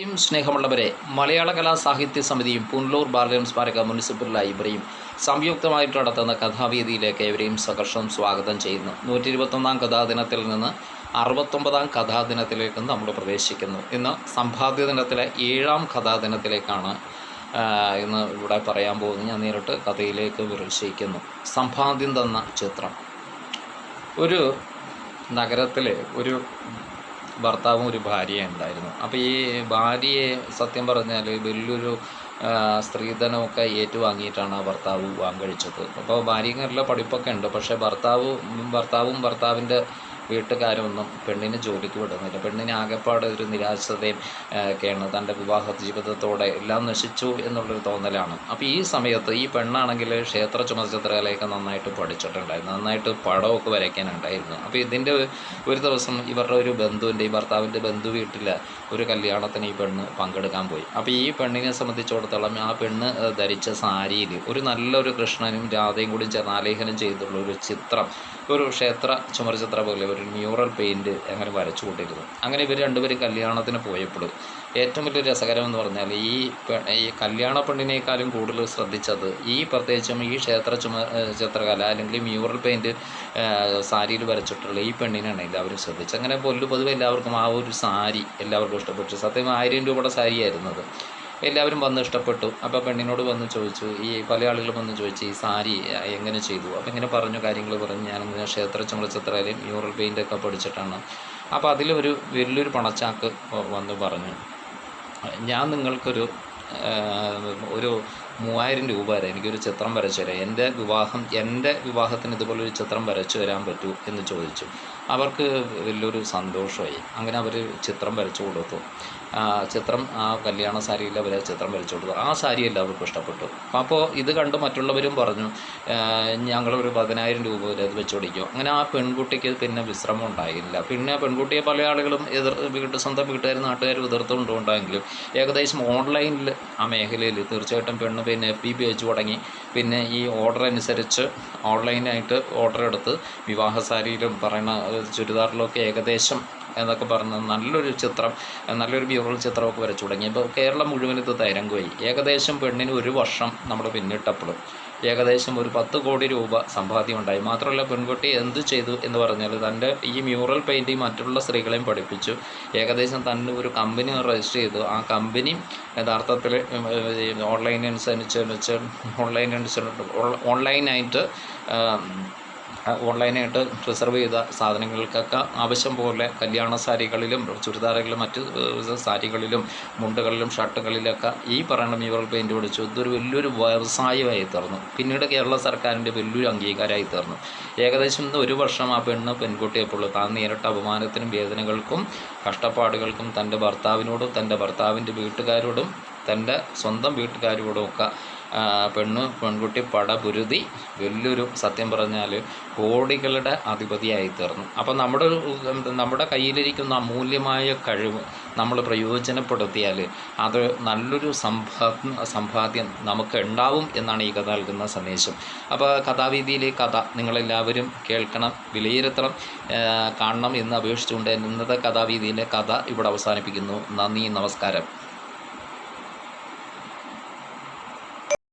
യും സ്നേഹമുള്ളവരെ മലയാള കലാ സാഹിത്യ സമിതിയും പുനലൂർ ബാലയം സ്മാരക മുനിസിപ്പൽ ലൈബ്രറിയും സംയുക്തമായിട്ട് നടത്തുന്ന കഥാവേദിയിലേക്ക് ഏവരെയും സഹർഷം സ്വാഗതം ചെയ്യുന്നു. നൂറ്റി ഇരുപത്തൊന്നാം കഥാദിനത്തിൽ നിന്ന് അറുപത്തൊമ്പതാം കഥാദിനത്തിലേക്ക് നമ്മൾ പ്രവേശിക്കുന്നു. ഇന്ന് സമ്പാദ്യ ദിനത്തിലെ ഏഴാം കഥാദിനത്തിലേക്കാണ് ഇന്ന് ഇവിടെ പറയാൻ പോകുന്നത്. ഞാൻ നേരിട്ട് കഥയിലേക്ക് പ്രവേശിക്കുന്നു സമ്പാദ്യം തന്ന ചിത്രം. ഒരു നഗരത്തിലെ ഒരു ഭർത്താവും ഒരു ഭാര്യയും ഉണ്ടായിരുന്നു. അപ്പോൾ ഈ ഭാര്യയെ സത്യം പറഞ്ഞാൽ വലിയൊരു സ്ത്രീധനമൊക്കെ ഏറ്റുവാങ്ങിയിട്ടാണ് ആ ഭർത്താവ് വിവാഹം കഴിച്ചത്. അപ്പോൾ ഭാര്യയ്ക്ക് നല്ല പഠിപ്പൊക്കെ ഉണ്ട്. പക്ഷേ ഭർത്താവ് ഭർത്താവും ഭർത്താവിന്റെ വീട്ടുകാരൊന്നും പെണ്ണിനെ ജോലിക്ക് വിടുന്നില്ല. പെണ്ണിനെ ആകെപ്പാട് ഒരു നിരാശതയും ഒക്കെയാണ് തന്റെ വിവാഹ ജീവിതത്തോടെ എല്ലാം നശിച്ചു എന്നുള്ളൊരു തോന്നലാണ്. അപ്പോൾ ഈ സമയത്ത് ഈ പെണ്ണാണെങ്കിൽ ക്ഷേത്ര ചുമതലയൊക്കെ നന്നായിട്ട് പഠിച്ചിട്ടുണ്ടായിരുന്നു. നന്നായിട്ട് പടമൊക്കെ വരയ്ക്കാനുണ്ടായിരുന്നു അപ്പോൾ ഇതിന്റെ ഒരു ദിവസം ഇവരുടെ ഒരു ബന്ധുവിന്റെ ഈ ഭർത്താവിന്റെ ബന്ധു വീട്ടിൽ ഒരു കല്യാണത്തിന് ഈ പെണ്ണ് പങ്കെടുക്കാൻ പോയി. അപ്പോൾ ഈ പെണ്ണിനെ സംബന്ധിച്ചിടത്തോളം ആ പെണ്ണ് ധരിച്ച സാരിയിൽ ഒരു നല്ലൊരു കൃഷ്ണനും രാധയും കൂടി ചേർന്ന് ചെയ്തിട്ടുള്ള ഒരു ചിത്രം ഒരു ക്ഷേത്ര ചുമർ ചിത്രം പോലെ ഒരു മ്യൂറൽ പെയിന്റ് അങ്ങനെ വരച്ചു കൊണ്ടിരുന്നു. അങ്ങനെ ഇവർ രണ്ടുപേരും കല്യാണത്തിന് പോയപ്പോൾ ഏറ്റവും വലിയ രസകരം എന്ന് പറഞ്ഞാൽ ഈ ഈ കല്യാണ പെണ്ണിനേക്കാളും കൂടുതൽ ശ്രദ്ധിച്ചത് ഈ പ്രത്യേകിച്ചും ഈ ക്ഷേത്ര ചുമ ചിത്രകല അല്ലെങ്കിൽ മ്യൂറൽ പെയിന്റ് സാരിയിൽ വരച്ചിട്ടുള്ള ഈ പെണ്ണിനാണ് എല്ലാവരും ശ്രദ്ധിച്ചത്. അങ്ങനെ പൊല്ലു പൊതുവെ എല്ലാവർക്കും ആ ഒരു സാരി എല്ലാവർക്കും ഇഷ്ടപ്പെട്ടു. സത്യം ആയിരം രൂപയുടെ സാരിയായിരുന്നത് എല്ലാവരും വന്ന് ഇഷ്ടപ്പെട്ടു. അപ്പോൾ പെണ്ണിനോട് വന്ന് ചോദിച്ചു ഈ പല ആളുകളും വന്ന് ചോദിച്ചു ഈ സാരി എങ്ങനെ ചെയ്തു? അപ്പോൾ ഇങ്ങനെ പറഞ്ഞു കാര്യങ്ങൾ പറഞ്ഞു. ഞാനിങ്ങനെ ക്ഷേത്ര ചുമലച്ചിത്രയിലും മ്യൂറൽ പെയിന്റൊക്കെ പഠിച്ചിട്ടാണ് അപ്പോൾ അതിലൊരു വലിയൊരു പണച്ചാക്ക് വന്ന് പറഞ്ഞു. ഞാൻ നിങ്ങൾക്കൊരു ഒരു മൂവായിരം രൂപ വരെ എനിക്കൊരു ചിത്രം വരച്ചു തരാം. എന്റെ വിവാഹം എന്റെ വിവാഹത്തിന് ഇതുപോലെ ഒരു ചിത്രം വരച്ചു തരാൻ പറ്റൂ എന്ന് ചോദിച്ചു. അവർക്ക് വലിയൊരു സന്തോഷമായി. അങ്ങനെ അവർ ചിത്രം വരച്ചു കൊടുത്തു. ചിത്രം ആ കല്യാണ സാരിയിൽ അവർ ചിത്രം വരച്ചു കൊടുത്തു. ആ സാരി എല്ലാവർക്കും ഇഷ്ടപ്പെട്ടു. അപ്പോൾ ഇത് കണ്ട് മറ്റുള്ളവരും പറഞ്ഞു ഞങ്ങളൊരു പതിനായിരം രൂപ വരെ അത് വെച്ച് കൊടുക്കും അങ്ങനെ ആ പെൺകുട്ടിക്ക് പിന്നെ വിശ്രമം ഉണ്ടായില്ല. പിന്നെ പെൺകുട്ടിയെ പല ആളുകളും എതിർ വീട്ട് സ്വന്തം വീട്ടുകാരും നാട്ടുകാരും എതിർത്തുകൊണ്ടുണ്ടായെങ്കിലും ഏകദേശം ഓൺലൈനിൽ ആ മേഖലയിൽ തീർച്ചയായിട്ടും പെണ്ണ് പിന്നെ എഫ് ബി വെച്ച് തുടങ്ങി. പിന്നെ ഈ ഓർഡർ അനുസരിച്ച് ഓൺലൈനായിട്ട് ഓർഡർ എടുത്ത് വിവാഹ സാരിയിലും പറയുന്ന ചുരിദാറിലൊക്കെ ഏകദേശം എന്നൊക്കെ പറഞ്ഞ് നല്ലൊരു ചിത്രം നല്ലൊരു ബ്യൂറൽ ചിത്രമൊക്കെ വരച്ചു തുടങ്ങി. അപ്പോൾ കേരളം മുഴുവൻ ഇത് തരംഗമായി. ഏകദേശം പെണ്ണിന് ഒരു വർഷം നമ്മൾ പിന്നിട്ടപ്പോൾ ഏകദേശം ഒരു പത്ത് കോടി രൂപ സമ്പാദ്യം ഉണ്ടായി മാത്രമല്ല പെൺകുട്ടി എന്ത് ചെയ്തു എന്ന് പറഞ്ഞാൽ തന്റെ ഈ മ്യൂറൽ പെയിന്റിങ് മറ്റുള്ള സ്ത്രീകളെയും പഠിപ്പിച്ചു. ഏകദേശം തന്നെ ഒരു കമ്പനി രജിസ്റ്റർ ചെയ്തു. ആ കമ്പനി യഥാർത്ഥത്തിൽ ഓൺലൈൻ അനുസരിച്ച് ഓൺലൈൻ അനുസരിച്ച് ഓൺലൈനായിട്ട് ഓൺലൈനായിട്ട് റിസർവ് ചെയ്ത സാധനങ്ങൾക്കൊക്കെ ആവശ്യം പോലെ കല്യാണ സാരികളിലും ചുരിദാറുകളിലും മറ്റ് സാരികളിലും മുണ്ടുകളിലും ഷർട്ടുകളിലൊക്കെ ഈ പറയുന്ന മ്യൂറൽ പെയിന്റ് പിടിച്ചു. ഇതൊരു വലിയൊരു വ്യവസായമായി തീർന്നു. പിന്നീട് കേരള സർക്കാരിന്റെ വലിയൊരു അംഗീകാരമായി തീർന്നു. ഏകദേശം ഇന്ന് ഒരു വർഷം ആ പെണ്ണ് പെൺകുട്ടിയെപ്പോൾ താൻ നേരിട്ട അപമാനത്തിനും വേദനകൾക്കും കഷ്ടപ്പാടുകൾക്കും തന്റെ ഭർത്താവിനോടും തന്റെ ഭർത്താവിന്റെ വീട്ടുകാരോടും തന്റെ സ്വന്തം വീട്ടുകാരോടും ഒക്കെ ആ, പെണ്ണ് പെൺകുട്ടി പടപുരുതി വലിയൊരു സത്യം പറഞ്ഞാൽ കോടികളുടെ അധിപതിയായി തീർന്നു അപ്പോൾ നമ്മുടെ നമ്മുടെ കയ്യിലിരിക്കുന്ന അമൂല്യമായ കഴിവ് നമ്മൾ പ്രയോജനപ്പെടുത്തിയാൽ അത് നല്ലൊരു സമ്പാ സമ്പാദ്യം നമുക്ക് ഉണ്ടാവും എന്നാണ് ഈ കഥ നൽകുന്ന സന്ദേശം. അപ്പോൾ കഥാവീതിയിലെ കഥ നിങ്ങളെല്ലാവരും കേൾക്കണം വിലയിരുത്തണം കാണണം എന്ന് അപേക്ഷിച്ചുകൊണ്ട് ഇന്നത്തെ കഥാവീതിയിലെ കഥ ഇവിടെ അവസാനിപ്പിക്കുന്നു. നന്ദി നമസ്കാരം.